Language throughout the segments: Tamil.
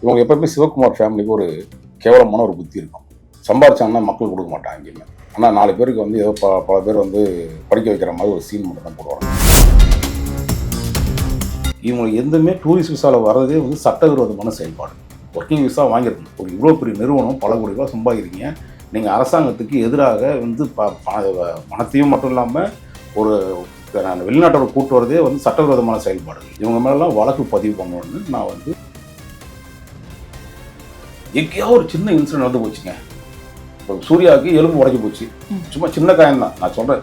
இவங்க எப்பவுமே சிவகுமார் ஃபேமிலிக்கு ஒரு கேவலமான ஒரு புத்தி இருக்கும். சம்பாரிச்சாங்கன்னா மக்கள் கொடுக்க மாட்டாங்க எங்கேயுமே. ஆனால் நாலு பேருக்கு வந்து ஏதோ ப பல பேர் வந்து படிக்க வைக்கிற மாதிரி ஒரு சீன் மட்டும் தான் போடுவாங்க. இவங்களுக்கு எதுவுமே டூரிஸ்ட் விசாவில் வர்றதே வந்து சட்டவிரோதமான செயல்பாடு. ஒர்க்கிங் விசா வாங்கியிருக்கணும் ஒரு இவ்வளோ பெரிய நிறுவனம் பல கோடி ரூபா சம்பாதிக்கிறீங்க. நீங்கள் அரசாங்கத்துக்கு எதிராக வந்து ப பண- பணத்தையும் மட்டும் இல்லாமல் ஒரு நான் வெளிநாட்டோட கூட்டு வரதே வந்து சட்டவிரோதமான செயல்பாடு இவங்க மேலாம் வழக்கு பதிவு பண்ணணும்னு நான் வந்து எங்கேயோ ஒரு சின்ன இன்சிடென்ட் நடந்து போச்சுங்க. இப்போ சூர்யாவுக்கு எலும்பு உடைஞ்சு போச்சு. சும்மா சின்ன காயம் தான். நான் சொல்கிறேன்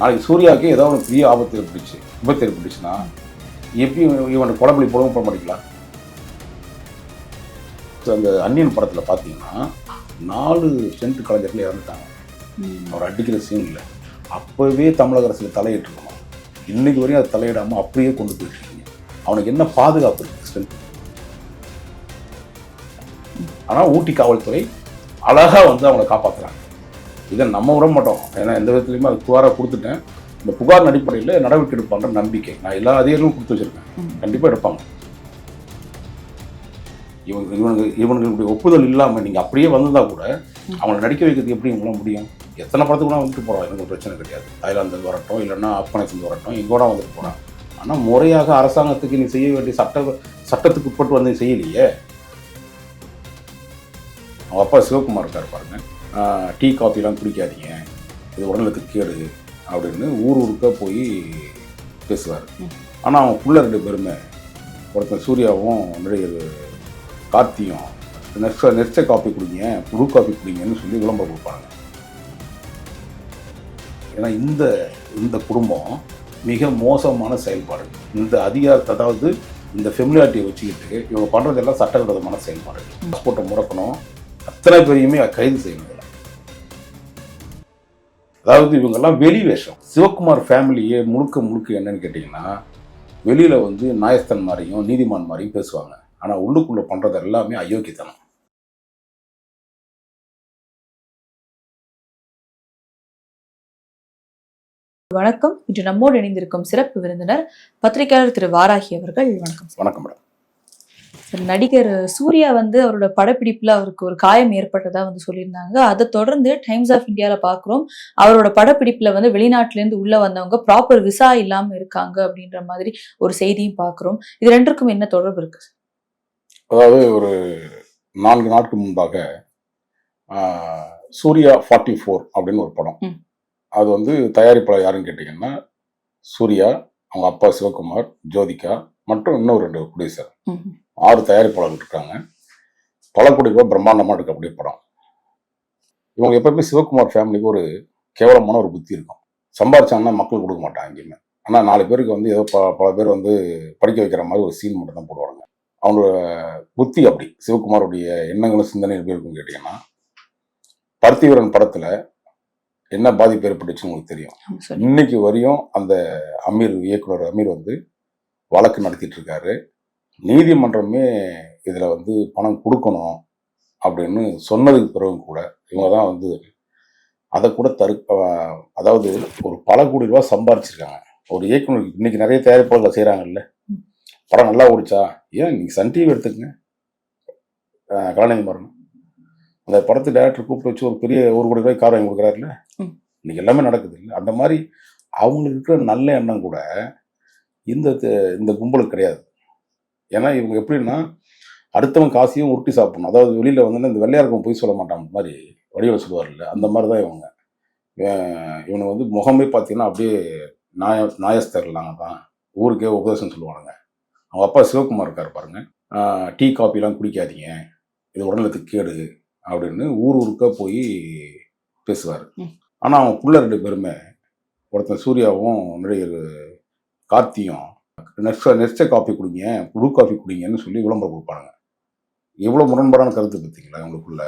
நாளைக்கு சூர்யாவுக்கு ஏதாவது ஒரு பெரிய ஆபத்து ஏற்பட்டுச்சு விபத்து ஏற்பட்டுச்சுன்னா எப்படி இவன் குழம்புலி போடவும் போட மாட்டேங்களா அந்த அந்நியன் படத்தில் பார்த்தீங்கன்னா நாலு ஸ்டென்ட் கலைஞர்கள் இறந்துட்டாங்க. அவர் அடிக்கிற சீனில் அப்போவே தமிழக அரசில் தலையிட்டிருக்கணும். இன்னைக்கு வரையும் அது தலையிடாமல் அப்படியே கொண்டு போயிட்டு இருக்கீங்க. அவனுக்கு என்ன பாதுகாப்பு இருக்கு? ஸ்ட்ரென்த் ஆனால் ஊட்டி காவல்துறை அழகாக வந்து அவங்கள காப்பாற்றுறாங்க இதை நம்ம விட மாட்டோம். ஏன்னா எந்த விதத்துலையுமே அது புகாராக கொடுத்துட்டேன். இந்த புகார் அடிப்படையில் நடவடிக்கை எடுப்பான்ற நம்பிக்கை. நான் எல்லா அதிகாரிகளும் கொடுத்து வச்சிருக்கேன். கண்டிப்பாக எடுப்பாங்க. இவங்க இவனுக்கு இவனுக்கு ஒப்புதல் இல்லாமல் நீங்கள் அப்படியே வந்ததா கூட அவங்களை நடிக்க வைக்கிறது எப்படி உங்களால் முடியும்? எத்தனை படத்துக்கு கூட வந்துட்டு போகிறோம் எனக்கு ஒரு பிரச்சனை கிடையாது. தாய்லாந்து வரட்டும் இல்லைன்னா ஆப்கானிஸ்தான் வரட்டும் எங்கே கூட வந்துட்டு போகிறான் ஆனால் முறையாக அரசாங்கத்துக்கு நீ செய்ய வேண்டிய சட்ட சட்டத்துக்கு உட்பட்டு வந்து செய்யலையே. அவங்க அப்பா சிவகுமார் இருக்கார் பாருங்க. டீ காஃபிலாம் குடிக்காதீங்க. இது உடலுக்கு கேடு அப்படின்னு ஊர் ஊருக்க போய் பேசுவார். ம். ஆனால் அவன் புள்ள ரெண்டு பேருமே ஒருத்தன் சூர்யாவும் நடிகர் கார்த்தியும் நெக்ஸ்ட் நெக்ஸ்ட் காஃபி குடிங்க புது காஃபி குடிங்கன்னு சொல்லி விளம்பரம் கொடுப்பாங்க. ஏன்னா இந்த இந்த குடும்பம் மிக மோசமான செயல்பாடு. இந்த அதிகாரத்தை அதாவது இந்த ஃபெமிலியாரிட்டியை வச்சுக்கிட்டு இவங்க பண்ணுறதெல்லாம் சட்டவிரோதமான செயல்பாடு. பாஸ்போர்ட்டை முடக்கணும். அத்தனை பேரையுமே கைது செய்யணும். அதாவது இவங்கெல்லாம் வெளி வேஷம். சிவகுமார் ஃபேமிலியே முழுக்க முழுக்க என்னன்னு கேட்டிங்கன்னா வெளியில் வந்து நாயஸ்தன் மாதிரியும் நீதிமான் மாதிரியும் பேசுவாங்க. ஆனால் உள்ளுக்குள்ளே பண்ணுறது எல்லாமே அயோக்கியத்தனம். வணக்கம். இன்று நம்மோடு இணைந்திருக்கும் சிறப்பு விருந்தினர் பத்திரிகையாளர் திரு வாராகி அவர்கள். வணக்கம். வணக்கம் மேடம். நடிகர் சூர்யா வந்து அவரோட படப்பிடிப்புல அவருக்கு ஒரு காயம் ஏற்பட்டதா வந்து சொல்லியிருந்தாங்க. அதை தொடர்ந்து டைம்ஸ் ஆஃப் இந்தியால பாக்குறோம். அவரோட படப்பிடிப்புல வந்து வெளிநாட்டுல இருந்து உள்ள வந்தவங்க ப்ராப்பர் விசா இல்லாம இருக்காங்க அப்படின்ற மாதிரி ஒரு செய்தியும் பாக்குறோம். இது ரெண்டுக்கும் என்ன தொடர்பு இருக்கு? அதாவது ஒரு நான்கு நாட்கள் முன்பாக சூர்யா ஃபார்ட்டி ஃபோர் அப்படின்னு ஒரு படம். அது வந்து தயாரிப்பாளர் யாருன்னு கேட்டிங்கன்னா சூர்யா அவங்க அப்பா சிவகுமார் ஜோதிகா மற்றும் இன்னும் ரெண்டு ப்ரொடியூசர். ஆறு தயாரிப்பாளர்கள் இருக்காங்க பல கோடி ரூபாய் பிரம்மாண்டமாக எடுக்கக்கூடிய படம். இவங்க எப்பவுமே சிவகுமார் ஃபேமிலிக்கு ஒரு கேவலமான ஒரு புத்தி இருக்கும். சம்பாரிச்சாங்கன்னா மக்கள் கொடுக்க மாட்டாங்க எங்கேயுமே. ஆனால் நாலு பேருக்கு வந்து ஏதோ ப பல பேர் வந்து படிக்க வைக்கிற மாதிரி ஒரு சீன் மட்டும் தான் போடுவாங்க. அவங்களோட புத்தி அப்படி. சிவகுமாருடைய எண்ணங்களும் சிந்தனை எப்படி இருக்குன்னு கேட்டிங்கன்னா பருத்திவீரன் படத்தில் என்ன பாதிப்பு ஏற்பட்டுச்சுன்னு உங்களுக்கு தெரியும். இன்னைக்கு வரையும் அந்த அமீர் இயக்குனர் அமீர் வந்து வழக்கு நடத்திட்டு இருக்காரு. நீதிமன்றமே இதில் வந்து பணம் கொடுக்கணும் அப்படின்னு சொன்னதுக்கு பிறகும் கூட இவங்க தான் வந்து அதை கூட தரு அதாவது ஒரு பல கோடி ரூபா சம்பாரிச்சிருக்காங்க. ஒரு இயக்குனர் இன்னைக்கு நிறைய தயாரிப்பாளர்கள் செய்கிறாங்கல்ல. படம் நல்லா ஓடிச்சா? ஏன் நீங்கள் சன் டிவி எடுத்துக்கங்க? கலாநிதி மாறன் அந்த படத்து டேரக்டர் கூப்பிட்டு வச்சு ஒரு பெரிய ஒரு கோடி ரூபாய் கார் வாங்கி கொடுக்குறாருல்ல? ம். இன்னைக்கு எல்லாமே நடக்குது இல்லை அந்த மாதிரி அவங்களுக்கு இருக்கிற நல்ல எண்ணம் கூட இந்த இந்த கும்பலுக்கு கிடையாது. ஏன்னா இவங்க எப்படின்னா அடுத்தவன் காசையும் உருட்டி சாப்பிடணும். அதாவது வெளியில் வந்து இந்த வெள்ளையாருக்கும் போய் சொல்ல மாட்டான் மாதிரி வடிவில் சொல்லுவார்ல அந்த மாதிரி தான் இவங்க. இவன் இவனுக்கு வந்து முகமே பார்த்தீங்கன்னா அப்படியே நாய நாயஸ்தர்லாங்க தான் ஊருக்கே உபதேசம் சொல்லுவானுங்க. அவங்க அப்பா சிவகுமார் இருக்கார் பாருங்க. டீ காஃபிலாம் குடிக்காதீங்க. இது உடலுக்கு கேடு அப்படின்னு ஊர் ஊருக்க போய் பேசுவார். ஆனால் அவன் புள்ள ரெண்டு பேருமே ஒருத்தன் சூர்யாவும் நடிகர் கார்த்தியும் நெக்ஸ்ட் நெக்ஸ்ட் காஃபி குடிங்க புது காஃபி குடிங்கன்னு சொல்லி விளம்பரம் கொடுப்பாங்க எவ்வளோ முரண்பாடான கருத்து பார்த்தீங்களா அவங்களுக்குள்ள.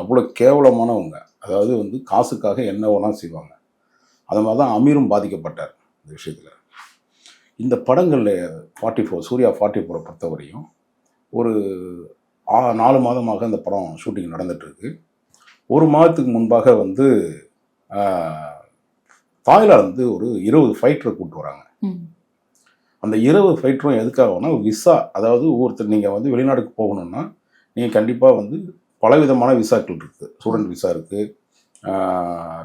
அவ்வளோ கேவலமானவங்க. அதாவது வந்து காசுக்காக என்ன வேணாலும் செய்வாங்க. அது மாதிரி தான் அமீரும் பாதிக்கப்பட்டார் இந்த விஷயத்தில். இந்த படங்களில் ஃபார்ட்டி ஃபோர் சூர்யா ஃபார்ட்டி ஃபோரை பொறுத்தவரையும் ஒரு நாலு மாதமாக இந்த படம் ஷூட்டிங் நடந்துட்டு இருக்கு ஒரு மாதத்துக்கு முன்பாக வந்து தாய்லாந்து ஒரு இருபது ஃபைட்டரை கூப்பிட்டு வராங்க. அந்த இருபது ஃபைட்டரும் எதுக்காகனா விசா அதாவது ஒருத்தர் நீங்கள் வந்து வெளிநாடுக்கு போகணும்னா நீங்கள் கண்டிப்பாக வந்து பலவிதமான விசாக்கள் இருக்குது ஸ்டூடெண்ட் விசா இருக்குது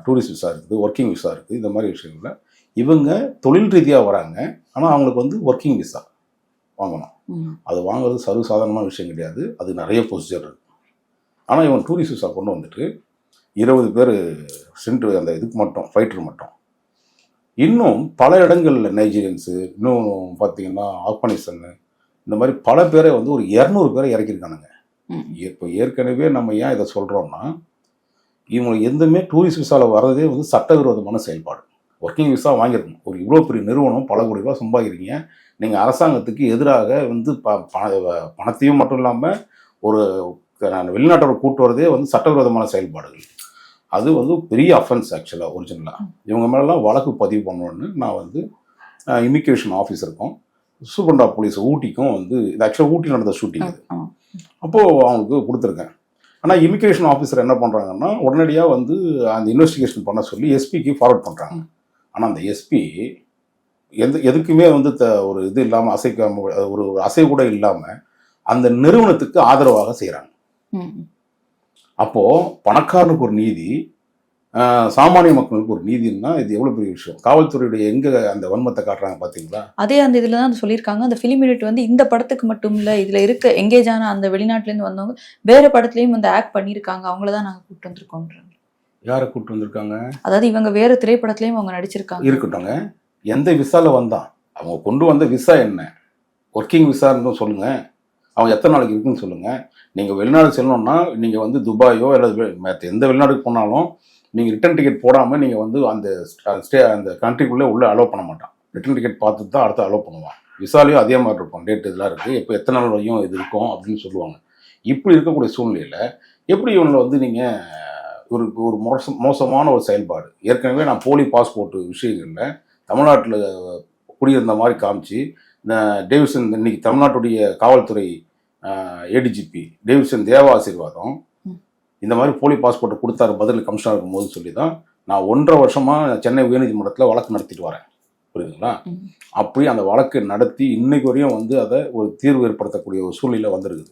டூரிஸ்ட் விசா இருக்குது ஒர்க்கிங் விசா இருக்குது இந்த மாதிரி விஷயங்கள்ல. இவங்க தொழில் ரீதியாக வராங்க ஆனால் அவங்களுக்கு வந்து ஒர்க்கிங் விசா வாங்கணும். அது வாங்குறது சர்வசாதாரணமான விஷயம் கிடையாது. அது நிறைய ப்ரொசீஜர் இருக்கு. ஆனால் இவன் டூரிஸ்ட் விசா கொண்டு வந்துட்டு இருபது பேர் சென்று அந்த இதுக்கு மட்டும் ஃபைட்டர் மட்டும் இன்னும் பல இடங்களில் நைஜீரியன்ஸு இன்னும் பார்த்தீங்கன்னா ஆப்கானிஸ்தான் இந்த மாதிரி பல பேரை வந்து ஒரு இரநூறு பேரை இறக்கியிருக்கானுங்க. இப்போ ஏற்கனவே நம்ம ஏன் இதை சொல்கிறோம்னா இவங்க எதுவுமே டூரிஸ்ட் விசாவில் வர்றதே வந்து சட்டவிரோதமான செயல்பாடு. ஒர்க்கிங் விசா வாங்கியிருக்கணும் ஒரு இவ்வளோ பெரிய நிறுவனம் பல கோடி ரூபா சம்பாதிக்கிறீங்க. நீங்கள் அரசாங்கத்துக்கு எதிராக வந்து ப பண- பணத்தையும் மட்டும் இல்லாமல் ஒரு நான் வெளிநாட்டோட கூட்டு வரதே வந்து சட்டவிரோதமான செயல்பாடுகள். அது வந்து பெரிய அஃபென்ஸ் ஆக்சுவலாக ஒரிஜினலாக இவங்க மேலெலாம் வழக்கு பதிவு பண்ணணுன்னு நான் வந்து இமிக்ரேஷன் ஆஃபீஸருக்கும் சூப்பண்டா போலீஸ் ஊட்டிக்கும் வந்து இது ஆக்சுவலாக ஊட்டி நடந்த ஷூட்டிங் ஆ. அப்போது அவங்களுக்கு கொடுத்துருக்கேன். ஆனால் இமிக்ரேஷன் ஆஃபீஸர் என்ன பண்ணுறாங்கன்னா உடனடியாக வந்து அந்த இன்வெஸ்டிகேஷன் பண்ண சொல்லி எஸ்பிக்கு ஃபார்வர்ட் பண்ணுறாங்க ஆனால் அந்த எஸ்பி எந்த எதுக்குமே வந்து த ஒரு இது இல்லாமல் அசைக்காம ஒரு ஒரு அசைவு கூட இல்லாமல் அந்த நிறுவனத்துக்கு ஆதரவாக செய்கிறாங்க. அப்போது பணக்காரனுக்கு ஒரு நீதி சாமானிய மக்களுக்கு ஒரு நீதின்னா இது எவ்வளோ பெரிய விஷயம்? காவல்துறையுடைய எங்கே அந்த வன்மத்தை காட்டுறாங்க பார்த்தீங்களா அதே அந்த இதுல தான் சொல்லியிருக்காங்க. அந்த ஃபிலிம் யூனிட் வந்து இந்த படத்துக்கு மட்டும் இல்ல இதுல இருக்க எங்கேஜ் ஆன அந்த வெளிநாட்டுல இருந்து வந்தவங்க வேற படத்துலயும் வந்து ஆக்ட் பண்ணியிருக்காங்க. அவங்கள தான் நாங்க கூப்பிட்டு வந்திருக்கோம்ன்றாங்க. யாரை கூப்பிட்டு வந்திருக்காங்க? அதாவது இவங்க வேற திரைப்படத்துலயும் அவங்க நடிச்சிருக்காங்க. இருக்கட்டும்ங்க. எந்த விசால வந்தான்? அவங்க கொண்டு வந்த விசா என்ன? ஒர்க்கிங் விசான்னு சொல்லுங்க. அவங்க எத்தனை நாளைக்கு இருக்குன்னு சொல்லுங்கள் நீங்கள் வெளிநாடு செல்லணும்னா நீங்கள் வந்து துபாயோ அல்லது மற்ற எந்த வெளிநாடுக்கு போனாலும் நீங்கள் ரிட்டர்ன் டிக்கெட் போடாமல் நீங்கள் வந்து அந்த ஸ்டே அந்த கண்ட்ரிக்குள்ளே உள்ளே அலோவ் பண்ண மாட்டான். ரிட்டர்ன் டிக்கெட் பார்த்துட்டு தான் அடுத்து அலோவ் பண்ணுவான். விசாலையும் அதே மாதிரி இருக்கும். டேட் இதெல்லாம் இருக்குது இப்போ எத்தனை நாள் வரையும் இது இருக்கும் அப்படின்னு சொல்லுவாங்க. இப்படி இருக்கக்கூடிய சூழ்நிலையில் எப்படி இவங்களை வந்து நீங்கள் ஒரு ஒரு மோசம் மோசமான ஒரு செயல்பாடு? ஏற்கனவே நான் போலி பாஸ்போர்ட் விஷயங்களில் தமிழ்நாட்டில் குடியிருந்த மாதிரி காமிச்சு இந்த டேவிசன் இன்னைக்கு தமிழ்நாட்டுடைய காவல்துறை ஏடிஜிபி டேவிசன் தேவ ஆசீர்வாதம். இந்த மாதிரி போலி பாஸ்போர்ட்டை கொடுத்தாரு பதில் கமிஷனர் இருக்கும்போது சொல்லி தான் நான் ஒன்றரை வருஷமாக சென்னை உயர்நீதிமன்றத்தில் வழக்கு நடத்திட்டு வரேன். புரியுதுங்களா. அப்படி அந்த வழக்கு நடத்தி இன்னைக்கு வரையும் வந்து அதை ஒரு தீர்வு ஏற்படுத்தக்கூடிய ஒரு சூழ்நிலை வந்திருக்குது.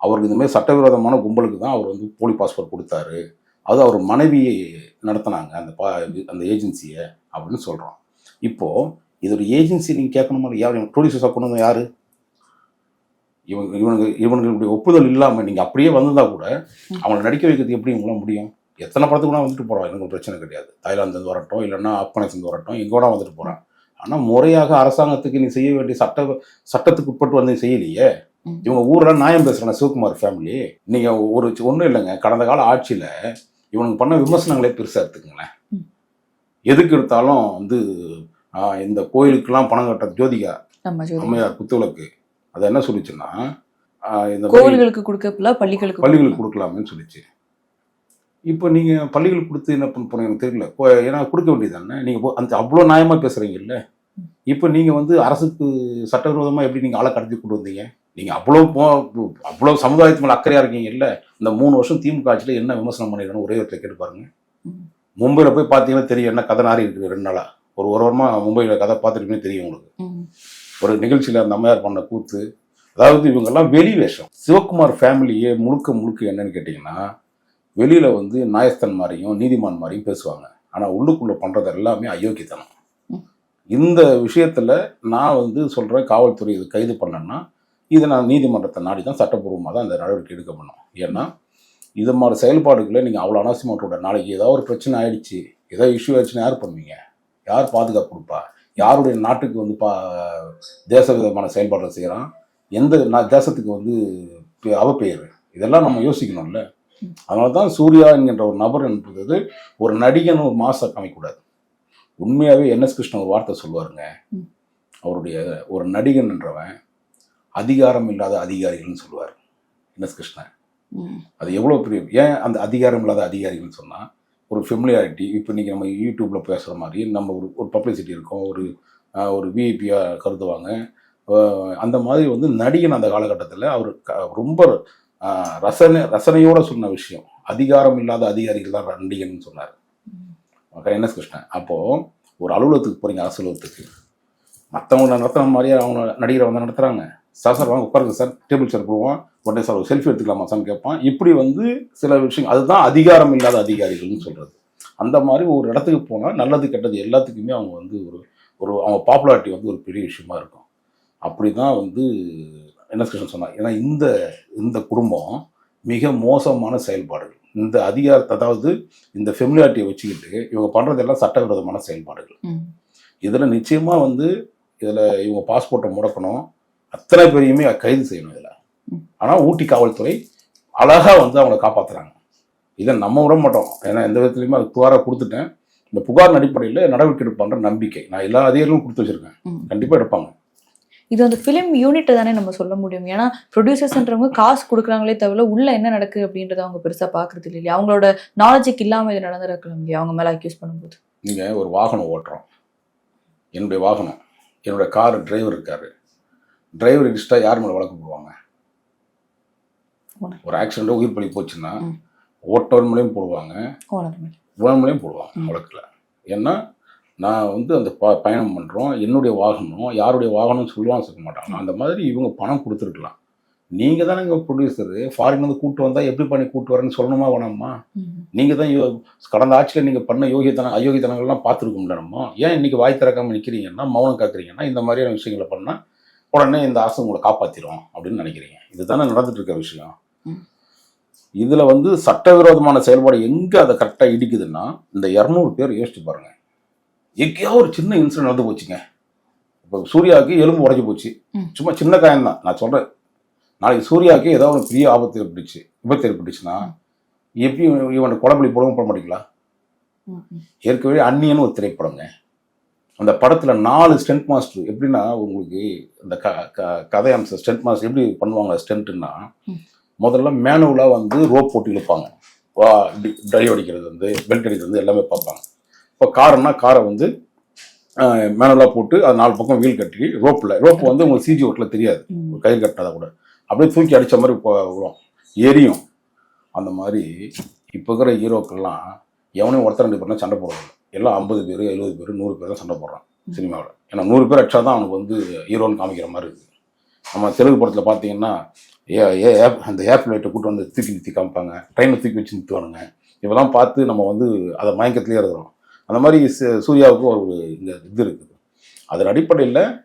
அவருக்கு இந்த மாதிரி சட்டவிரோதமான கும்பலுக்கு தான் அவர் வந்து போலி பாஸ்போர்ட் கொடுத்தாரு. அது அவர் மனைவி நடத்தினாங்க அந்த பா அந்த ஏஜென்சியை அப்படின்னு சொல்கிறோம் இப்போது இது ஒரு ஏஜென்சி நீங்கள் கேட்கணுமா யார் விசா கொண்டு யார்? இவங்க இவனுக்கு இவனுங்களுடைய ஒப்புதல் இல்லாமல் நீங்கள் அப்படியே வந்திருந்தா கூட அவங்களை நடிக்க வைக்கிறது எப்படி உங்களால் முடியும்? எத்தனை படத்துக்கு கூட வந்துட்டு போகிறான் எனக்கு ஒரு பிரச்சனை கிடையாது. தாய்லாந்து வரட்டும் இல்லைன்னா ஆப்கானிஸ்தான் வரட்டும் எங்கே கூட வந்துட்டு போகிறான் ஆனால் முறையாக அரசாங்கத்துக்கு நீ செய்ய வேண்டிய சட்ட சட்டத்துக்கு உட்பட்டு வந்து செய்யலையே. இவங்க ஊரில் நியாயம் பேசுகிறாங்க சிவகுமார் ஃபேமிலி நீங்கள் ஒரு ஒன்றும் இல்லைங்க. கடந்த கால ஆட்சியில் இவனுக்கு பண்ண விமர்சனங்களே பெருசாக எடுத்துக்கங்களேன். எதுக்கு எடுத்தாலும் வந்து இந்த கோயிலுக்கெல்லாம் பணம் கட்ட ஜோதிகா அம்மையார் குத்துவிளக்கு அது என்ன சொல்லிச்சுன்னா இந்த கோவில்களுக்கு கொடுக்கப்பல பள்ளிகளுக்கு பள்ளிகளுக்கு கொடுக்கலாமேன்னு சொல்லிச்சு. இப்போ நீங்கள் பள்ளிகளுக்கு கொடுத்து என்ன பண்ண எனக்கு தெரியல. ஏன்னா கொடுக்க வேண்டியது தானே நீங்கள் அந்த அவ்வளோ நியாயமாக பேசுகிறீங்கல்ல இப்போ நீங்கள் வந்து அரசுக்கு சட்டவிரோதமாக எப்படி நீங்கள் ஆளை கடத்தி கொண்டு வந்தீங்க? நீங்கள் அவ்வளோ போ அவ்வளோ சமுதாயத்து மேலே அக்கறையாக இருக்கீங்கல்ல? இந்த மூணு வருஷம் திமுக ஆட்சியில் என்ன விமர்சனம் பண்ணிருக்கணும் ஒரே இடத்துல கேட்டு பாருங்க. மும்பையில் போய் பார்த்தீங்கன்னா தெரியும் என்ன கதை நாரி இருக்குது ரெண்டு நாளாக ஒரு ஒரு வாரமாக மும்பையில் கதை பார்த்துருக்கீங்கன்னு தெரியும் உங்களுக்கு. ஒரு நிகழ்ச்சியில் அந்த அம்மையார் பண்ண கூத்து அதாவது இவங்கெல்லாம் வெளி வேஷம். சிவகுமார் ஃபேமிலியே முழுக்க முழுக்க என்னன்னு கேட்டிங்கன்னா வெளியில் வந்து நாயஸ்தன் மாதிரியும் நீதிமான் மாதிரியும் பேசுவாங்க. ஆனால் உள்ளுக்குள்ளே பண்ணுறது எல்லாமே அயோக்கியத்தனம். இந்த விஷயத்தில் நான் வந்து சொல்கிறேன் காவல்துறை இது கைது பண்ணேன்னா இதை நான் நீதிமன்றத்தை நாடி தான் சட்டப்பூர்வமாக தான் அந்த நடவடிக்கை எடுக்க பண்ணும் ஏன்னா இது மாதிரி செயல்பாடுகளை நீங்கள் அவ்வளோ அனாவசியமாக விட நாளைக்கு ஏதாவது ஒரு பிரச்சனை ஆயிடுச்சு ஏதாவது இஷ்யூ ஆயிடுச்சுன்னா யார் பண்ணுவீங்க? யார் பாதுகாப்பு கொடுப்பா? யாருடைய நாட்டுக்கு வந்து பா தேச விதமான செயல்பாடுகள் செய்கிறான் எந்த நா- தேசத்துக்கு வந்து அவப்பெயர்? இதெல்லாம் நம்ம யோசிக்கணும்ல. அதனால தான் சூர்யா என்கின்ற ஒரு நபர் என்பது ஒரு நடிகன் ஒரு மாச காமிக்கக்கூடாது. உண்மையாகவே என்எஸ் கிருஷ்ணன் ஒரு வார்த்தை சொல்லுவாருங்க. அவருடைய ஒரு நடிகன் என்றவன் அதிகாரம் இல்லாத அதிகாரிகள்னு சொல்லுவார். என்எஸ் கிருஷ்ணன். ம். அது எவ்வளோ பெரிய ஏன் அந்த அதிகாரம் இல்லாத அதிகாரிகள்னு சொன்னால் ஒரு ஃபெமிலியாரிட்டி இப்போ இன்றைக்கி நம்ம யூடியூப்பில் பேசுகிற மாதிரி நம்ம ஒரு ஒரு பப்ளிசிட்டி இருக்கோம் ஒரு ஒரு விஐபியாக கருதுவாங்க. அந்த மாதிரி வந்து நடிகன் அந்த காலகட்டத்தில் அவர் க- ரொம்ப ரசனை ரசனையோடு சொன்ன விஷயம். அதிகாரம் இல்லாத அதிகாரிகள் தான் நடிகன் சொன்னார். என்எஸ் கிருஷ்ணன் அப்போது ஒரு அலுவலகத்துக்கு போகிறீங்க அரசு அலுவலகத்துக்கு. மற்றவங்க நடத்துகிற மாதிரியே அவங்க நடிகரை வந்து நடத்துகிறாங்க சார் சார் வாங்க உட்காருங்க சார். டேபிள் சேர் போடுவோம். உடனே சார் ஒரு செல்ஃபி எடுத்துக்கலாமா சார்னு கேட்பான். இப்படி வந்து சில விஷயம் அதுதான் அதிகாரம் இல்லாத அதிகாரிகள்னு சொல்கிறது அந்த மாதிரி ஒரு இடத்துக்கு போனால் நல்லது கெட்டது எல்லாத்துக்குமே அவங்க வந்து ஒரு ஒரு அவங்க பாப்புலாரிட்டி வந்து ஒரு பெரிய விஷயமா இருக்கும். அப்படி தான் வந்து என்ன கிருஷ்ணன் சொன்னார் ஏன்னா இந்த இந்த குடும்பம் மிக மோசமான செயல்பாடுகள். இந்த அதிகாரத்தை அதாவது இந்த ஃபெமிலியாரிட்டியை வச்சுக்கிட்டு இவங்க பண்ணுறதெல்லாம் சட்டவிரோதமான செயல்பாடுகள். இதில் நிச்சயமாக வந்து இதில் இவங்க பாஸ்போர்ட்டை முடக்கணும். அத்தனை பேரையுமே கைது செய்யணும் இதில். ஆனால் ஊட்டி காவல்துறை அழகாக வந்து அவங்கள காப்பாற்றுறாங்க இதை நம்ம விட மாட்டோம். ஏன்னா எந்த விதத்துலையுமே அது புகாராக கொடுத்துட்டேன். இந்த புகார் அடிப்படையில் நடவடிக்கை எடுப்பான்ற நம்பிக்கை. நான் எல்லா அதிகாரிகளும் கொடுத்து வச்சிருக்கேன். கண்டிப்பாக எடுப்பாங்க. இது வந்து ஃபிலிம் யூனிட்டை தானே நம்ம சொல்ல முடியும். ஏன்னா ப்ரொடியூசர்ஸ்ன்றவங்க காசு கொடுக்குறாங்களே தவிர உள்ள என்ன நடக்கு அப்படின்றத அவங்க பெருசா பாக்குறது இல்லையா. அவங்களோட நாலேஜுக்கு இல்லாம இது நடந்திருக்கலாம் இல்லையா? அவங்க மேல அக்யூஸ் பண்ணும்போது. நீங்கள் ஒரு வாகனம் ஓட்டுறோம். என்னுடைய வாகனம். என்னுடைய கார் டிரைவர் இருக்காரு. டிரைவர் இடிச்சிட்டா யார் மேலே வழக்கு போடுவாங்க. ஒரு ஆக்சிடென்ட்டோ உயிர் பலி போச்சுன்னா ம். ஓட்டுநர் மேலேயும் போடுவாங்க. உணவு மேலேயும். போடுவாங்க. வழக்கில். ஏன்னா நான் வந்து அந்த ப பயணம் பண்ணுறோம் என்னுடைய வாகனம் யாருடைய வாகனம் சொல்லுவான்னு சொல்ல மாட்டாங்க. அந்த மாதிரி இவங்க பணம் கொடுத்துருக்கலாம். நீங்கள் தானே இங்கே ப்ரொடியூசரு ஃபாரின் வந்து கூட்டு வந்தால் எப்படி பண்ணி கூட்டு வரேன்னு சொல்லணுமா வேணாமா. நீங்கள் தான் யோ கடந்த ஆட்சியில் நீங்கள் பண்ண யோகியத்தனம் அயோக்கியத்தனங்கள்லாம் பார்த்துருக்கோம்ல நம்ம ஏன் இன்னைக்கு வாய் திறக்காம நிற்கிறீங்கன்னா மௌனம் காக்குறீங்கன்னா இந்த மாதிரியான விஷயங்களை பண்ணால் உடனே இந்த அரசு உங்களை காப்பாற்றிடும் அப்படின்னு நினைக்கிறீங்க. இதுதானே நடந்துட்டு இருக்க விஷயம். இதில் வந்து சட்டவிரோதமான செயல்பாடு எங்கே அதை கரெக்டாக இடிக்குதுன்னா இந்த இரநூறு பேர் யோசிச்சு பாருங்க. எங்கேயாவது ஒரு சின்ன இன்சிடென்ட் நடந்து போச்சுங்க. இப்போ சூர்யாவுக்கு எலும்பு உடைஞ்சு போச்சு. சும்மா சின்ன காயம் தான். நான் சொல்கிறேன் நாளைக்கு சூர்யாவுக்கு ஏதாவது ஒரு பெரிய ஆபத்து ஏற்பட்டுச்சு. விபத்து ஏற்பட்டுச்சுன்னா எப்படி இவனை குழம்புலி போடவும் போட மாட்டீங்களா. ஏற்கனவே அந்நியன்னு ஒரு திரைப்படங்க. அந்த படத்தில் நாலு ஸ்டென்ட் மாஸ்டர் எப்படின்னா உங்களுக்கு இந்த க க கதை அம்சம் ஸ்டென்ட் மாஸ்டர் எப்படி பண்ணுவாங்க ஸ்டென்ட்டுன்னா ம். முதல்ல மேனுவலாக வந்து ரோப் போட்டு இழுப்பாங்க. வா ட்ரைவ் அடிக்கிறது வந்து பெல்ட் அடிக்கிறது வந்து எல்லாமே பார்ப்பாங்க. இப்போ காருன்னா காரை வந்து மேனுவலாக போட்டு அது நாலு பக்கம் வீல் கட்டி ரோப்பில் ரோப் வந்து உங்களுக்கு சிஜி ஓட்டில் தெரியாது. கயிறு கட்டினதை கூட. அப்படியே தூக்கி அடிச்ச மாதிரி இப்போ விழும். எரியும். அந்த மாதிரி இப்போ இருக்கிற ஹீரோக்கெல்லாம் எவனையும் ஒருத்தர் ரெண்டு பேர்லாம் சண்டை போடுறது எல்லாம் ஐம்பது பேர் எழுபது பேர் நூறு பேர் தான் சண்டை போடுறான் சினிமாவில். ஏன்னா நூறு பேர் அடிச்சா தான் அவனுக்கு வந்து ஹீரோன்னு காமிக்கிற மாதிரி இருக்குது நம்ம தெலுங்கு படத்தில் பார்த்தீங்கன்னா ஏ ஏ அந்த ஏப் லைட்டை கூட்டு வந்து தூக்கி நிறுத்தி காமிப்பாங்க. ட்ரெயினை தூக்கி வச்சு நிறுத்துவானுங்க. இதெல்லாம் பார்த்து நம்ம வந்து அதை மயக்கத்திலே இருக்கிறோம். அந்த மாதிரி சு- சூர்யாவுக்கு ஒரு இந்த இது இருக்குது. அதன் அடிப்படையில்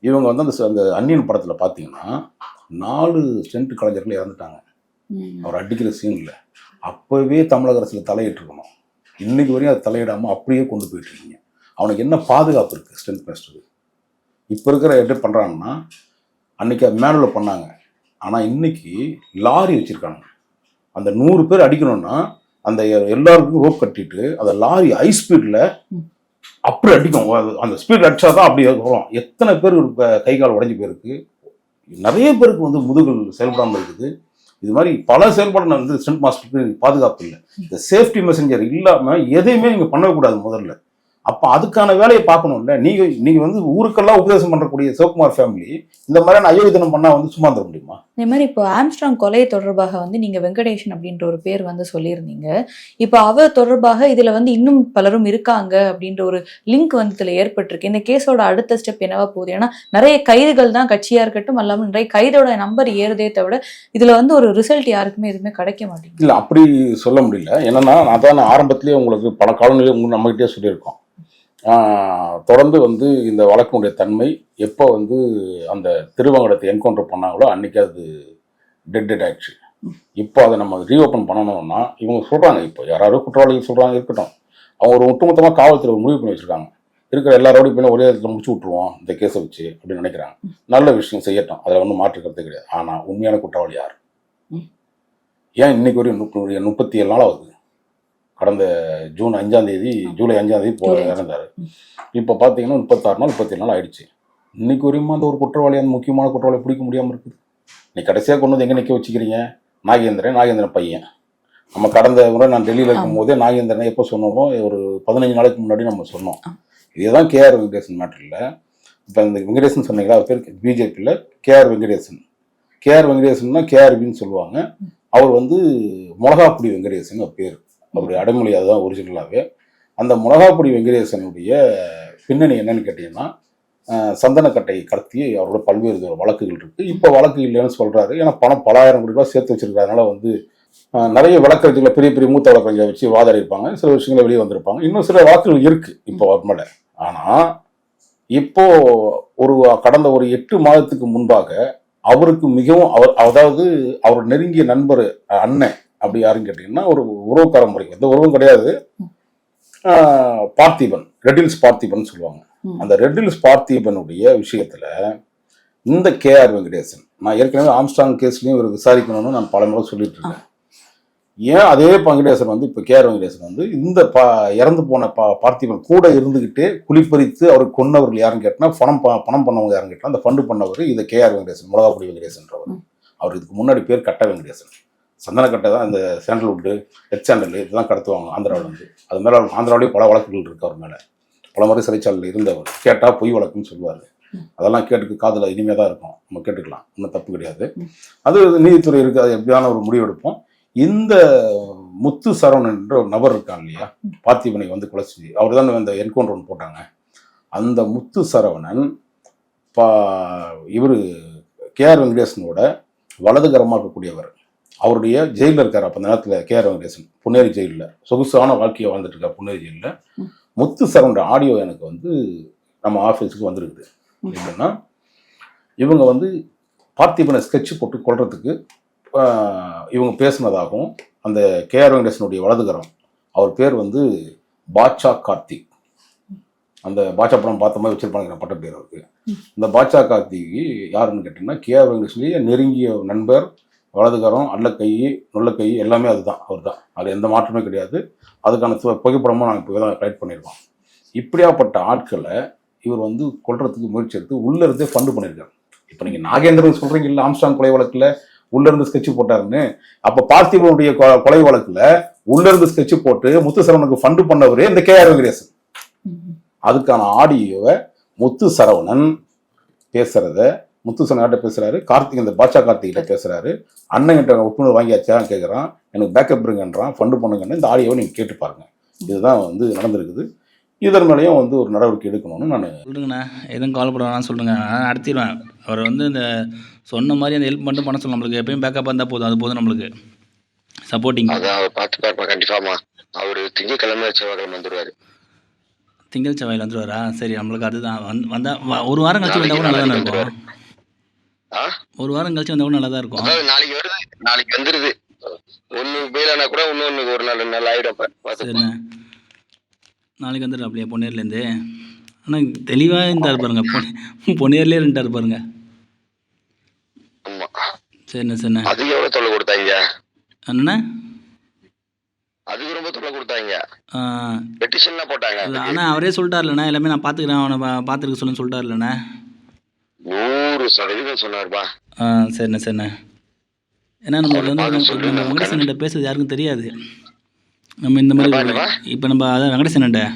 இவங்க வந்து அந்த அந்த அந்நியன் படத்தில் பார்த்தீங்கன்னா நாலு ஸ்டென்ட் கலைஞர்கள் இறந்துட்டாங்க. அவர் அடிக்கிற சீனில் அப்போவே தமிழக அரசில் தலையிட்டிருக்கணும். இன்னைக்கு வரையும் அது தலையிடாமல் அப்படியே கொண்டு போயிட்டு இருக்கீங்க. அவனுக்கு என்ன பாதுகாப்பு இருக்குது ஸ்டென்ட் மாஸ்டருக்கு இப்போ இருக்கிற எப்படி பண்ணுறாங்கன்னா அன்னைக்கு மேனுவலில் பண்ணாங்க. ஆனால் இன்னைக்கு லாரி வச்சுருக்காங்க. அந்த நூறு பேர் அடிக்கணும்னா அந்த எல்லாருக்கும் ரோப் கட்டிட்டு அந்த லாரி ஹை ஸ்பீடில். அப்படி அடிக்கும். அந்த ஸ்பீடில் அடிச்சா தான் அப்படி வரும். எத்தனை பேர் கை கால் உடஞ்சி போயிருக்கு? நிறைய பேருக்கு வந்து முதுகல் செயல்படாமல் இருக்குது. இது மாதிரி பல செயல்பாடு வந்து ஸ்டென்ட் மாஸ்டருக்கு பாதுகாப்பு இல்லை இந்த சேஃப்டி மெசஞ்சர் இல்லாமல் எதையுமே நீங்கள் பண்ணக்கூடாது முதல்ல. அப்போ அதுக்கான வேலையை பார்க்கணும்ல. நீங்கள் நீங்கள் வந்து ஊருக்கெல்லாம் உபதேசம் பண்ணக்கூடிய சிவகுமார் ஃபேமிலி இந்த மாதிரியான அயோக்கியத்தனம் பண்ணால் வந்து சும்மா தர முடியுமா? இதே மாதிரி இப்போ ஆம்ஸ்ட்ராங் கொலை தொடர்பாக வந்து நீங்க வெங்கடேஷன் அப்படின்ற ஒரு பேர் வந்து சொல்லியிருந்தீங்க. இப்போ அவர் தொடர்பாக இதுல வந்து இன்னும் பலரும் இருக்காங்க அப்படின்ற ஒரு லிங்க் வந்து இதுல ஏற்பட்டிருக்கு. இந்த கேஸோட அடுத்த ஸ்டெப் என்னவா போகுது? ஏன்னா நிறைய கைதுகள் தான் கட்சியா இருக்கட்டும் அல்லாமல் நிறைய கைதோட நம்பர் ஏறுதே தவிர இதுல வந்து ஒரு ரிசல்ட் யாருக்குமே எதுவுமே கிடைக்க மாட்டேங்குது. இல்லை அப்படி சொல்ல முடியல. என்னன்னா அதான் ஆரம்பத்திலேயே உங்களுக்கு பல காலநிலையும் நம்மகிட்டே சொல்லியிருக்கோம். தொடர்ந்து வந்து இந்த வழக்கினுடைய தன்மை எப்போ வந்து அந்த திருவங்கடத்தை என்கவுண்டர் பண்ணாங்களோ அன்னைக்கு அது டெட் டெட் ஆயிடுச்சு. இப்போ அதை நம்ம ரீஓப்பன் பண்ணணும்னா இவங்க சொல்கிறாங்க இப்போ யாராவது குற்றவாளிகள் சொல்கிறாங்க இருக்கட்டும். அவங்க ஒரு ஒட்டுமொத்தமாக காவல்துறை ஒரு முடிவு பண்ணி வச்சிருக்காங்க. இருக்கிற எல்லாரோடையும் போய் ஒரே இடத்துல முடிச்சு விட்ருவோம் இந்த கேஸை வச்சு அப்படின்னு நினைக்கிறாங்க. நல்ல விஷயம் செய்யட்டும் அதில் ஒன்றும் மாற்று கருத்து கிடையாது. ஆனால் உண்மையான குற்றவாளி யார். ஏன் இன்னைக்கு முப்ப- முப்பத்தி ஏழு நாள் ஆகுது? கடந்த ஜூன் அஞ்சாம் தேதி ஜூலை அஞ்சாம் தேதி போ. இறந்தாரு. இப்போ பார்த்தீங்கன்னா முப்பத்தாறு நாள் முப்பத்தேழு நாள் ஆயிடுச்சு. இன்னைக்கு வரையும் அந்த ஒரு குற்றவாளி அந்த முக்கியமான குற்றவாளி பிடிக்க முடியாமல் இருக்குது? நீ கடைசியாக கொண்டு வந்து எங்கே நிற்க வச்சுக்கிறீங்க? நாகேந்திரன் நாகேந்திரன் பையன். நம்ம கடந்த முறை நான் டெல்லியில் இருக்கும்போதே நாகேந்திரனை எப்போ சொன்னோமோ ஒரு பதினஞ்சு நாளைக்கு முன்னாடி நம்ம சொன்னோம். இதுதான் கேஆர் வெங்கடேசன் மேட்டர் இல்லை. இப்போ இந்த வெங்கடேசன் சொன்னீங்களா? அவர் பேர் பிஜேபியில் கேஆர் வெங்கடேசன். கேஆர் வெங்கடேசன்னா கேஆர்பின்னு சொல்லுவாங்க. அவர் வந்து மிளகாப்புடி வெங்கடேசன் அவர் பேர். அவருடைய அடைமொழி அதுதான் ஒரிஜினலாகவே அந்த மிளகாப்பொடி வெங்கடேசனுடைய பின்னணி என்னன்னு கேட்டிங்கன்னா சந்தனக்கட்டை கடத்தி அவரோட பல்வேறு வழக்குகள் இருக்கு. இப்போ வழக்கு இல்லைன்னு சொல்றாரு. ஏன்னா பணம் பலாயிரம் கோடி ரூபாய் சேர்த்து வச்சிருக்கிறதுனால வந்து நிறைய வழக்கறிஞர்களை பெரிய பெரிய மூத்த வழக்கறிஞரை வச்சு வாதாடி இருப்பாங்க சில விஷயங்களை வெளியே வந்திருப்பாங்க. இன்னும் சில வழக்குகள் இருக்கு இப்போ அவர் ஆனால் ஆனா இப்போ ஒரு கடந்த ஒரு எட்டு மாதத்துக்கு முன்பாக அவருக்கு மிகவும் அவர் அதாவது அவர் நெருங்கிய நண்பர் அண்ணன் அப்படி யாருன்னு கேட்டீங்கன்னா ஒரு உறவுக்கார முறை எந்த உறவும் கிடையாது. பார்த்திபன் ரெட்டில்ஸ் பார்த்திபன் சொல்லுவாங்க. அந்த ரெட்டில்ஸ் பார்த்திபனுடைய விஷயத்துல இந்த கே ஆர் வெங்கடேசன் நான் ஏற்கனவே ஆம்ஸ்டாங் கேஸ்லயும் இவர் விசாரிக்கணும்னு நான் பல முறை சொல்லிட்டு இருக்கேன் ஏன் அதே வெங்கடேசன் வந்து இப்போ கே ஆர் வெங்கடேசன் வந்து இந்த பா இறந்து போன பா பார்த்திபன் கூட இருந்துகிட்டே குளிப்பறித்து அவருக்கு கொன்னவர்கள் யாருன்னு கேட்டினா பணம் ப- பணம் பண்ணவங்க யாருன்னு கேட்டால் அந்த ஃபண்டு பண்ணவர் இந்த கே ஆர் வெங்கடேசன் மிளகாப்புடி வெங்கடேசன்றவர். அவர் இதுக்கு முன்னாடி பேர் கட்ட வெங்கடேசன். சந்தனக்கட்டை தான் இந்த சாண்டல்வுட்டு ரெட் சாண்டல் இதெல்லாம் கடத்துவாங்க ஆந்திராவிலேருந்து. அது மேலே ஆந்திராவிலேயே பல வழக்குகள் இருக்கு அவர் மேலே. பல முறை சிறைச்சாலையில் இருந்தவர். கேட்டால் பொய் வழக்குன்னு சொல்லுவார். அதெல்லாம் கேட்டுக்கு காதில் இனிமே தான் இருக்கும். நம்ம கேட்டுக்கலாம். ஒன்றும் தப்பு கிடையாது. அது நீதித்துறை இருக்கு. அது எப்படியான ஒரு முடிவு எடுப்போம். இந்த முத்து சரவணன் என்ற ஒரு நபர் இருக்கான் இல்லையா? பார்த்திபனை வந்து கொலை செஞ்சு அவர் தான் இந்த என்கவுண்டர் ஒன்று போட்டாங்க. அந்த முத்து சரவணன் பா இவர் கேஆர் வெங்கடேசனோட வலதுகரமாக இருக்கக்கூடியவர். அவருடைய ஜெயிலில் இருக்கார். அப்போ அந்த நேரத்தில் கேஆர் வெங்கடேசன். புன்னேரி ஜெயிலில். சொகுசான வாழ்க்கையை வாழ்ந்துட்டு இருக்கார் புன்னேரி ஜெயிலில். முத்து சரவணோட ஆடியோ எனக்கு வந்து நம்ம ஆஃபீஸுக்கு வந்திருக்குது. எப்படின்னா இவங்க வந்து பார்த்திபனை ஸ்கெட்ச் போட்டு கொள்றதுக்கு இவங்க பேசுனதாகவும் அந்த கேஆர் வெங்கடேசனுடைய வலதுகரம் அவர் பேர் வந்து பாட்சா கார்த்திக். அந்த பாட்சா படம் பார்த்த மாதிரி வச்சிருப்பாங்க பட்ட பேர் அவருக்கு. இந்த பாட்சா கார்த்திக் யாருன்னு கேட்டிங்கன்னா கேஆர் வெங்கடேசனுடைய நெருங்கிய நண்பர் வலதுகரம் அல்லக்கை நுள்ளக்கை எல்லாமே அதுதான் அவர் தான் அதில் எந்த மாற்றமே கிடையாது. அதுக்கான புகைப்படமும் நாங்கள் இப்போ தான் கலெக்ட் பண்ணியிருக்கோம் இப்படியாப்பட்ட ஆட்களை இவர் வந்து கொல்றதுக்கு முயற்சி எடுத்து உள்ள இருந்தே ஃபண்டு பண்ணியிருக்காரு இப்போ நீங்கள் நாகேந்திரன் சொல்றீங்க இல்லை ஆம்ஸ்டாங் கொலை வழக்கில் உள்ள இருந்து ஸ்கெட்ச் போட்டாருன்னு. அப்போ பார்த்திபனுடைய கொ- கொலை வழக்குல உள்ள இருந்து ஸ்கெட்ச் போட்டு முத்துசரவனுக்கு ஃபண்டு பண்ணவரே இந்த கே ஆர் வெங்கடேசன். அதுக்கான ஆடியோவை முத்து சரவணன் பேசுறத முத்து சரவணன் பேசுறாரு. கார்த்திக் இந்த பாட்சா கார்த்திகிட்ட பேசுறாரு. அண்ணன் கிட்ட ஒப்புதல் வாங்கியாச்சா கேட்குறான் எனக்கு பேக்கப் இருங்கன்றான். ஃபண்டு பண்ணுங்கன்னு இந்த ஆடியோவை நீங்கள் கேட்டு பாருங்க. இதுதான் வந்து நடந்திருக்குது. இதன் மேலேயும் வந்து ஒரு நடவடிக்கை எடுக்கணும்னு நான் சொல்லுங்கண்ணா. எதுவும் கவலைப்பட வேணாம் சொல்லுங்க நான் நடத்திடுவேன். அவர் வந்து இந்த சொன்ன மாதிரி அந்த ஹெல்ப் மட்டும் பண்ண சொல்ல நம்மளுக்கு. எப்பயும் பேக்கப் இருந்தால் போதும். அது போதும் நம்மளுக்கு. சப்போர்ட்டிங் அதான் அவர் பார்த்து பார்ப்பா கண்டிப்பாமா அவரு திங்கக்கிழமை செவ்வாய்க்கிழமை வந்துருவாரு. திங்கள் செவ்வாயில் வந்துருவாரா? சரி நம்மளுக்கு அதுதான். வந்து வந்தா வ- ஒரு வாரம் கழிச்சு வந்தால் கூட நல்லா இருக்கும். ஒரு வாரம் கழிச்சு வந்தால் கூட நல்லா தான் இருக்கும் நாளைக்கு வருது. நாளைக்கு வந்துருது. ஒண்ணு பெயிலானா கூட இன்னொன்னு ஒரு நாள் நாள் ஆயிடும் சரிண்ணே நாளைக்கு வந்துடுறா அப்படியே பொன்னேர்லேருந்து? ஆனால் தெளிவாக இருந்தார் பாருங்க. பொன்னே பொன்னேர்லேயே இருந்தார் பாருங்க. சரிண்ணே சரிண்ணே அதுக்கு எவ்வளவு தொல்லை கொடுத்தாங்க? என்னண்ணே அதுக்கு ரொம்ப தொல்லை கொடுத்தாங்க. பெட்டிஷன்லாம் போட்டாங்க. அது ஆனால் அவரே சொல்லிட்டார்லண்ணே. எல்லாமே நான் பார்த்துக்கிறேன். அவனை பார்த்துருக்க சொல்லுன்னு சொல்லிட்டார்லண்ணே. நூறு சதவீதம் சொன்னாருப்பா. ஆ சரிண்ணே சரிண்ணே. ஏன்னா நம்மளுக்கு வந்து நம்ம- நம்ம நம்ம வெங்கடேசன்கிட்ட பேசுறது யாருக்கும் தெரியாது. நம்ம இந்த மாதிரி இப்போ நம்ம அதான் வெங்கடேசன்கிட்ட.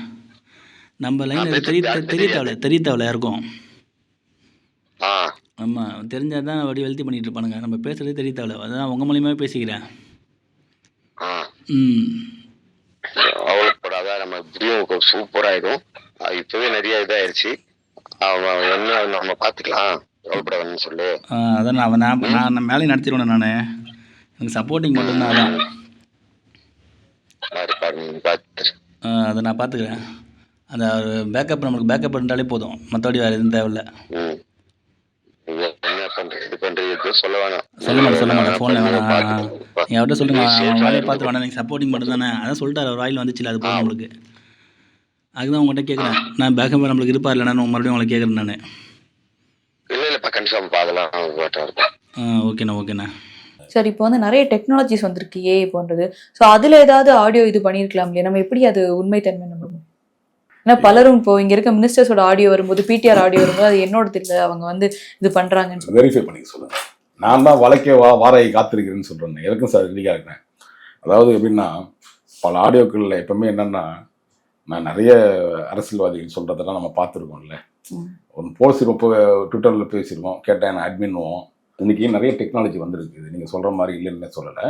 நம்ம பேசுறது தெரிய தெரிய. தேவையில்ல தெரிய தேவையில்ல யாருக்கும்? ஆமாம் தெரிஞ்சால் தான் வடி வெளுத்தி பண்ணிட்டு இருப்பானுங்க. நம்ம பேசுறதே தெரிய தேவையில்ல அதான் உங்கள் மூலியமாகவே பேசிக்கிறேன். ம். அவளப்படாத நம்ம இப்படியும் சூப்பர் ஆயிடும். அது இப்பவே நிறைய இதாயிருச்சு. அவன் என்ன நம்ம பாத்துக்கலாம் கவலைப்பட வேணும்னு சொல்லு. ஆ, அதான் நான் அவன் நான் நான் நான் மேலே நடத்திடுவேன் நான். எனக்கு சப்போர்ட்டிங் மட்டும்தான் அதான். நீ ஆ, அதை நான் பார்த்துக்கிறேன். அந்த பேக்கப் நம்மளுக்கு பேக்கப் இருந்தாலே போதும். மற்றபடி வேறு எதுவும் தேவையில்ல. ம். இது என்ன பண்றது இது பண்றது எதுவும் சொல்ல வேணாம். சொல்ல மாட்டேன் சொல்ல மாட்டேன். ஃபோனில் வேணாம். பார்த்துக்கலாம். நீங்கள் அவர்கிட்ட சொல்லுங்க அவன் வேலையை. பார்த்து வேணாம் நீங்கள் சப்போர்ட்டிங் மட்டும் தானே அதான் சொல்லிட்டாரு அவர் வாயில் வந்துச்சுல அது போதும் நம்மளுக்கு அதுதான் உங்கள்கிட்ட கேட்குறேன் நான் பேக்கப் நம்மளுக்கு இருப்பார் இல்லைன்னா நான் மறுபடியும் உங்களை கேட்குறேன் நான். இல்ல இல்லப்பா கன்ஃபார்ம் ஓகேண்ணா ஓகேண்ணா. சார் இப்போ வந்து நிறைய டெக்னாலஜிஸ் வந்திருக்கு ஏஐ போன்றது. ஸோ அதுல ஏதாவது ஆடியோ இது பண்ணியிருக்கலாம் இல்லையா? நம்ம எப்படி அது உண்மைத்தன்மை நம்பணும் ஏன்னா பலரும் இப்போ இங்க இருக்க மினிஸ்டர்ஸோட ஆடியோ வரும்போது பிடிஆர் ஆடியோ வரும்போது அது என்னோடது இல்லை அவங்க வந்து இது பண்றாங்கன்னு சொல்லி வெரிஃபை பண்ணிக்க சொல்லுங்க. நான் தான் வழக்கே வா வாராய் காத்திருக்கிறேன்னு சொல்கிறேன் எதுக்கும் சார் ரெடியாக இருக்கிறேன்? அதாவது எப்படின்னா பல ஆடியோக்களில் எப்பவுமே என்னன்னா நான் நிறைய அரசியல்வாதிகள் சொல்கிறதெல்லாம் நம்ம பார்த்துருக்கோம்ல. ம். ஒரு போஸ்ட் இப்போ ட்விட்டரில் பேசியிருக்கோம் கேட்டேன் நான் அட்மின்னுவோம் இன்றைக்கி நிறைய டெக்னாலஜி வந்திருக்கு. நீங்கள் சொல்கிற மாதிரி இல்லைன்னு சொல்லலை.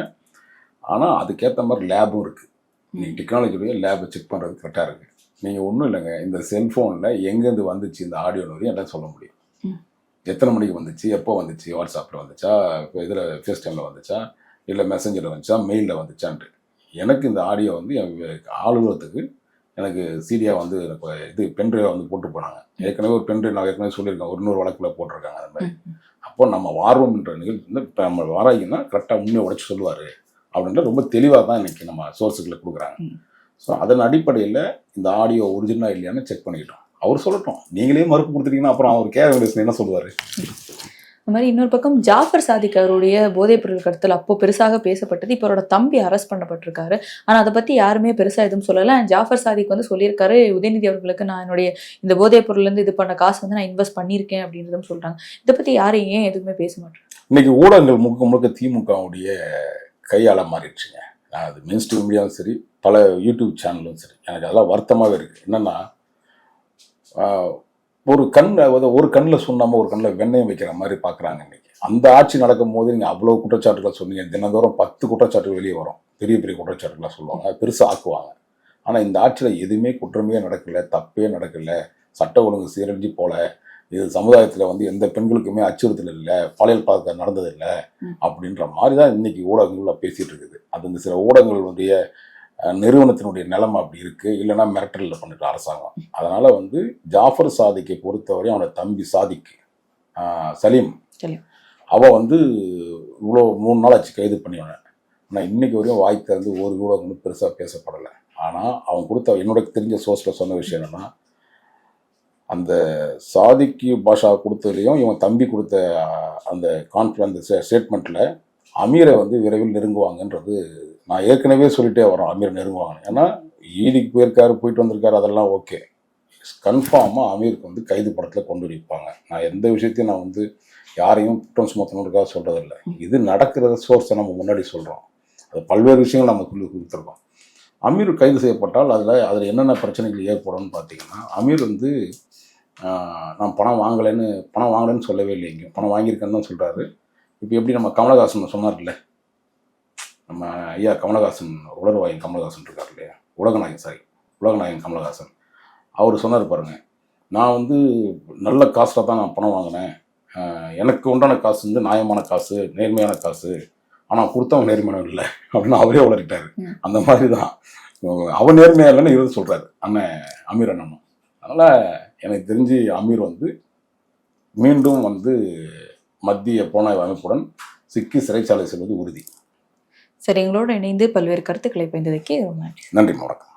ஆனால் அதுக்கேற்ற மாதிரி லேபும் இருக்குது நீங்கள் டெக்னாலஜியுடைய லேபை செக் பண்ணுறது கரெக்டாக இருக்குது நீங்கள் ஒன்றும் இல்லைங்க. இந்த செல்ஃபோனில் எங்கேருந்து வந்துச்சு? இந்த ஆடியோ வரையும் எல்லாம் சொல்ல முடியும். எத்தனை மணிக்கு வந்துச்சு? எப்போ வந்துச்சு? வாட்ஸ்அப்பில் வந்துச்சா? இதில் ஃபேஸ் டைமில் வந்துச்சா? இல்லை மெசஞ்சரில் வந்துச்சா? மெயிலில் வந்துச்சான்ட்டு. எனக்கு இந்த ஆடியோ வந்து என் அலுவலகத்துக்கு எனக்கு சீடியாக வந்து எனக்கு இது பென்ட்ரைவ் வந்து போட்டு போனாங்க. ஏற்கனவே ஒரு பென்ட்ரைவ் நான் ஏற்கனவே சொல்லியிருக்கேன். ஒரு நூறு வழக்கில் போட்டிருக்காங்க அந்த மாதிரி. அப்போ நம்ம வார்வம்ன்ற நிகழ்ச்சி வந்து இப்போ நம்ம வாராயிங்கன்னா கரெக்டாக உண்மையை உடச்சி சொல்லுவார். அப்படின்ற ரொம்ப தெளிவாக தான் இன்னைக்கு நம்ம சோர்ஸுகளை கொடுக்குறாங்க. ஸோ அதன் அடிப்படையில் இந்த ஆடியோ ஒரிஜினலா இல்லையான்னு செக் பண்ணிக்கிட்டோம். அவர் சொல்லட்டும். நீங்களே மறுப்பு கொடுத்துட்டீங்கன்னா அப்புறம் அவர் கே வெங்கடேசன் என்ன சொல்லுவார்? இந்த மாதிரி இன்னொரு பக்கம் ஜாஃபர் சாதிக் அவருடைய போதைப் பொருள் கடத்தல் அப்போ பெருசாக பேசப்பட்டது. இப்போ அவரோட தம்பி அரெஸ்ட் பண்ணப்பட்டிருக்காரு. ஆனால் அதை பற்றி யாருமே பெருசாக எதுவும் சொல்லலை. ஜாஃபர் சாதிக் வந்து சொல்லியிருக்காரு உதயநிதி அவர்களுக்கு நான் என்னுடைய இந்த போதைப் பொருள்லேருந்து இது பண்ண காசு வந்து நான் இன்வெஸ்ட் பண்ணியிருக்கேன் அப்படின்றதும் சொல்கிறாங்க இதை பற்றி யாரும் ஏன் எதுவுமே பேச மாட்டேன் இன்னைக்கு ஊடகங்கள் முழுக்க முழுக்க திமுகவுடைய கையால மாறிடுச்சுங்க. நான் அது மெயின் மீடியாவும் சரி பல யூடியூப் சேனலும் சரி. எனக்கு அதெல்லாம் வருத்தமாகவே இருக்குது என்னென்னா ஒரு கண் ஒரு கண்ணில் சொன்னாமல் ஒரு கண்ணில் வெண்ணெய் வைக்கிற மாதிரி பார்க்குறாங்க இன்னைக்கு. அந்த ஆட்சி நடக்கும் போது நீங்கள் அவ்வளோ குற்றச்சாட்டுகளை சொன்னீங்க. தினந்தோறும் பத்து குற்றச்சாட்டுகள் வெளியே வரும். பெரிய பெரிய குற்றச்சாட்டுகளை சொல்லுவாங்க. பெருசாக ஆக்குவாங்க. ஆனால் இந்த ஆட்சியில் எதுவுமே குற்றமே நடக்கல தப்பே நடக்கல சட்ட ஒழுங்கு சீரழிஞ்சு போல இது சமுதாயத்தில் வந்து எந்த பெண்களுக்குமே அச்சுறுத்தல் இல்லை பாலியல் பழக்கம் நடந்ததில்லை. அப்படின்ற மாதிரி தான் இன்னைக்கு ஊடகங்கள்ல பேசிட்டு இருக்குது. அது இந்த சில ஊடகங்களுடைய நிறுவனத்தினுடைய நிலைமை அப்படி இருக்கு. இல்லைன்னா மிரட்டலில் பண்ணிட்டு அரசாங்கம். அதனால வந்து ஜாஃபர் சாதிக்கை பொறுத்தவரையும் அவனோட தம்பி சாதிக் சலீம். சலீம். அவ வந்து இவ்வளோ மூணு நாள் ஆச்சு கைது பண்ணிவன ஆனால் இன்னைக்கு வரையும் வாய் திறந்து ஒரு ஊடகம் பெருசாக பேசப்படலை. ஆனால் அவன் கொடுத்த என்னோட தெரிஞ்ச சோர்ஸில் சொன்ன விஷயம் என்னன்னா அந்த சாதிக்கு பாஷா கொடுத்ததுலையும் இவன் தம்பி கொடுத்த அந்த கான்ஃபிடன்ஸ் ஸ்டேட்மெண்ட்டில் அமீரை வந்து விரைவில் நெருங்குவாங்கன்றது நான் ஏற்கனவே சொல்லிட்டே வரோம் அமீர் நெருங்குவாங்க ஏன்னா ஈடிக்கு போயிருக்காரு போயிட்டு வந்திருக்காரு அதெல்லாம் ஓகே. கன்ஃபார்மாக அமீருக்கு வந்து கைது படத்தில் கொண்டு வைப்பாங்க நான் எந்த விஷயத்தையும் நான் வந்து யாரையும் குற்றம் சுமத்தணுக்காக சொல்கிறதில்ல இது நடக்கிறத சோர்ஸை நம்ம முன்னாடி சொல்கிறோம் அது பல்வேறு விஷயங்கள் நம்ம சொல்லி கொடுத்துருக்கோம். அமீர் கைது செய்யப்பட்டால் அதில் அதில் என்னென்ன பிரச்சனைகள் ஏற்படும்னு பார்த்தீங்கன்னா அமீர் வந்து நான் பணம் வாங்கலைன்னு பணம் வாங்கலைன்னு சொல்லவே இல்லை எங்கேயும் பணம் வாங்கியிருக்கேன்னு தான் சொல்கிறாரு இப்போ எப்படி நம்ம கமலஹாசன் சொன்னார்ல நம்ம ஐயா கமலஹாசன் உலர்வாயன் கமலஹாசன் இருக்கார் இல்லையா? உலகநாயகன் சாரி உலகநாயகன் கமலஹாசன். அவர் சொன்னார் பாருங்க நான் வந்து நல்ல காசில் தான் நான் பணம் வாங்கினேன். எனக்கு உண்டான காசு வந்து நியாயமான காசு நேர்மையான காசு. ஆனால் கொடுத்தவன் நேர்மையான இல்லை. அப்படின்னு அவரே உளறிட்டாரு. அந்த மாதிரி தான். அவன் நேர்மையா இல்லைன்னு இவர் சொல்றாரு அண்ணன் அமீர் அண்ணனும் அதனால எனக்கு தெரிஞ்சு அமீர் வந்து மீண்டும் வந்து மத்திய புலனாய்வு அமைப்புடன் சிக்கி சிறைச்சாலை செல்வது உறுதி. சரி எங்களோட இணைந்து பல்வேறு கருத்துக்களை பயந்ததுக்கு ரொம்ப நன்றி. நன்றி வணக்கம்.